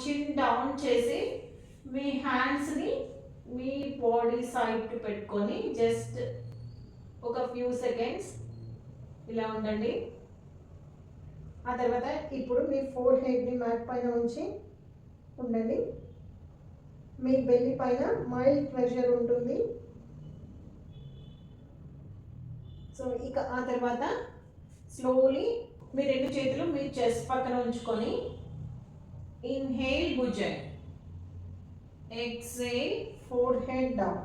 చిన్ డౌన్ చేసి మీ హ్యాండ్స్ని మీ బాడీ సైడ్ పెట్టుకొని జస్ట్ ఒక ఫ్యూ సెకండ్స్ ఇలా ఉండండి. ఆ తర్వాత ఇప్పుడు మీ ఫోర్ హెడ్ని మ్యాట్ పైన ఉంచి ఉండండి. మీ బెల్లి పైన మైల్డ్ ప్రెషర్ ఉంటుంది. సో ఇక ఆ తర్వాత స్లోలీ మీ రెండు చేతులు మీ చెస్ట్ పక్కన ఉంచుకొని Inhale bhujan. Exhale forehead down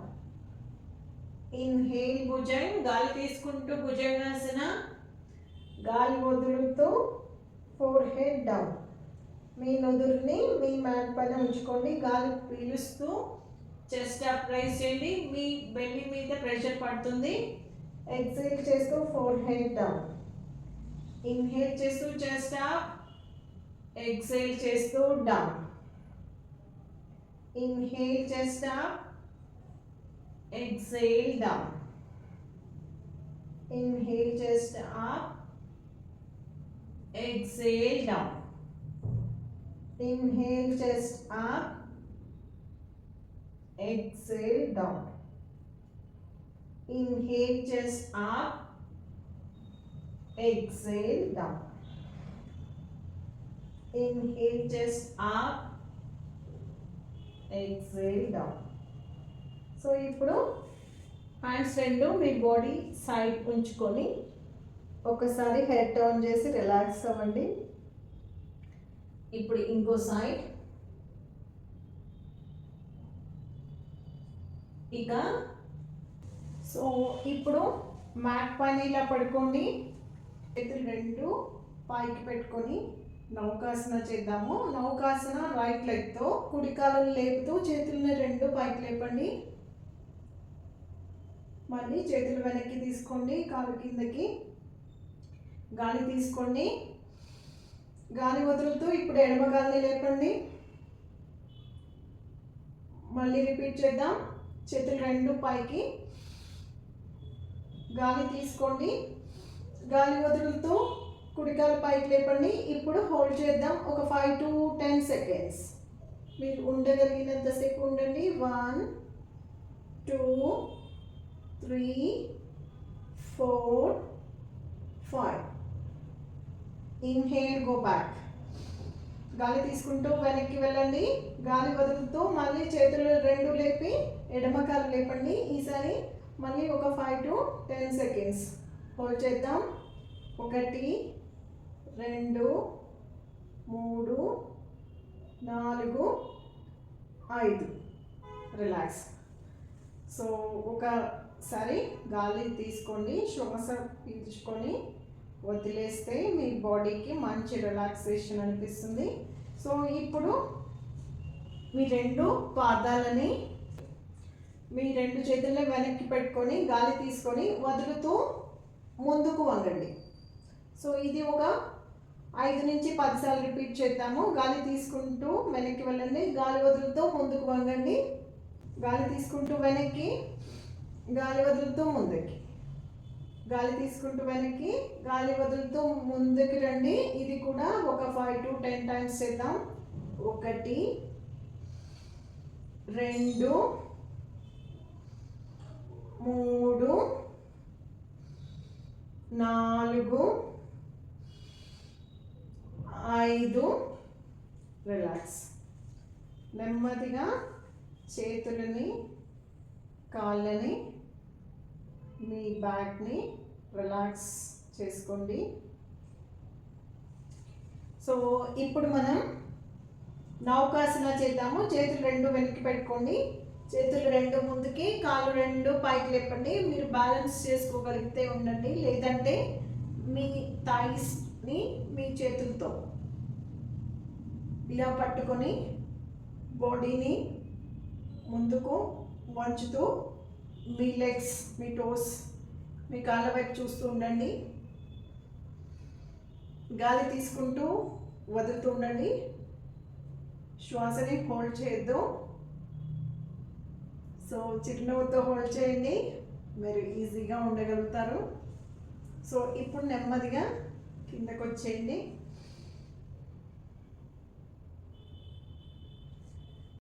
inhale భుజం గాలి తీసుకుంటూ భుజంగాసన గాలి వదులుతూ ఫోర్ హెడ్ డౌన్ మీ నుదురుని మీ మ్యాట్ పైన ఉంచుకోండి. గాలి పీలుస్తూ చెస్ట్ అప్ రైజ్ చేయండి. మీ బెల్లి మీద ప్రెషర్ పడుతుంది. ఎక్సేల్ చేస్తూ ఫోర్ హెడ్ డౌన్ ఇన్హేల్ చేస్తూ చెస్ట్ అప్ ఎక్సేల్ చేస్తూ down inhale chest up exhale down inhale chest up exhale down inhale chest up exhale down Inhale chest up. Exhale down. Inhale chest up. Exhale down. So ఇప్పుడు hands రెండు మీ body side ఉంచుకొని ఒకసారి head turn చేసి relax అవ్వండి ఇప్పుడు ఇంకో side ఇక సో ఇప్పుడు మ్యాట్ పైన ఇలా పడుకోండి చేతులు రెండు పైకి పెట్టుకొని నౌకాసన చేద్దాము. నౌకాసన రైట్ లెగ్తో కుడి కాలను లేపుతూ చేతులని రెండు పైకి లేపండి. మళ్ళీ చేతులు వెనక్కి తీసుకోండి కాలు కిందకి గాలి తీసుకోండి. గాలి వదులుతూ ఇప్పుడు ఎడమ గాలిని లేపండి. మళ్ళీ రిపీట్ చేద్దాం. చేతులు రెండు పైకి గాలి తీసుకోండి. గాలి వదులుతూ కుడికాలు పైకి లేపండి. ఇప్పుడు హోల్డ్ చేద్దాం. ఒక ఫైవ్ టు టెన్ సెకండ్స్ మీరు ఉండగలిగినంతసేపు ఉండండి. One two three four five inhale go back గాలి తీసుకుంటూ వెనక్కి వెళ్ళండి. గాలి వదులుతూ మళ్ళీ చేతులు రెండు లేపి ఎడమ కాలు లేపండి. ఈసారి మళ్ళీ ఒక five to ten seconds hold చేద్దాం. ఒకటి రెండు మూడు నాలుగు ఐదు. రిలాక్స్ సో ఒకసారి గాలి తీసుకోండి శ్వాస పీల్చుకొని వదిలేస్తే మీ బాడీకి మంచి రిలాక్సేషన్ అనిపిస్తుంది. సో ఇప్పుడు మీ రెండు పాదాలని మీ రెండు చేతుల్ని వెనక్కి పెట్టుకొని గాలి తీసుకొని వదులుతూ ముందుకు వంగండి. సో ఇది ఒక ఐదు నుంచి పదిసార్లు రిపీట్ చేద్దాము. గాలి తీసుకుంటూ వెనక్కి వెళ్ళండి. గాలి వదులుతూ ముందుకు వంగండి. గాలి తీసుకుంటూ వెనక్కి గాలి వదులుతూ ముందుకి. గాలి తీసుకుంటూ వెనక్కి గాలి వదులుతూ ముందుకు రండి. ఇది కూడా ఒక ఫైవ్ టు టెన్ టైమ్స్ చేద్దాం. ఒకటి రెండు మూడు నాలుగు ఐదు. రిలాక్స్ నెమ్మదిగా చేతులని కాళ్ళని మీ బ్యాక్ని రిలాక్స్ చేసుకోండి. సో ఇప్పుడు మనం నౌకాసన చేద్దాము. చేతులు రెండు వెనక్కి పెట్టుకోండి. చేతులు రెండు ముందుకి కాళ్ళు రెండు పైకి లేపండి. మీరు బ్యాలెన్స్ చేసుకోగలిగితే ఉండండి. లేదంటే మీ థైస్ని మీ చేతులతో ఇలా పట్టుకొని బాడీని ముందుకు వంచుతూ మీ లెగ్స్ మీ టోస్ మీ కాళ్ళ వైపు చూస్తూ ఉండండి. గాలి తీసుకుంటూ వదులుతూ ఉండండి. శ్వాసని హోల్డ్ చేయొద్దు. సో చిరునవ్వుతో హోల్డ్ చేయండి. మీరు ఈజీగా ఉండగలుగుతారు. సో ఇప్పుడు నెమ్మదిగా కిందకు వచ్చేయండి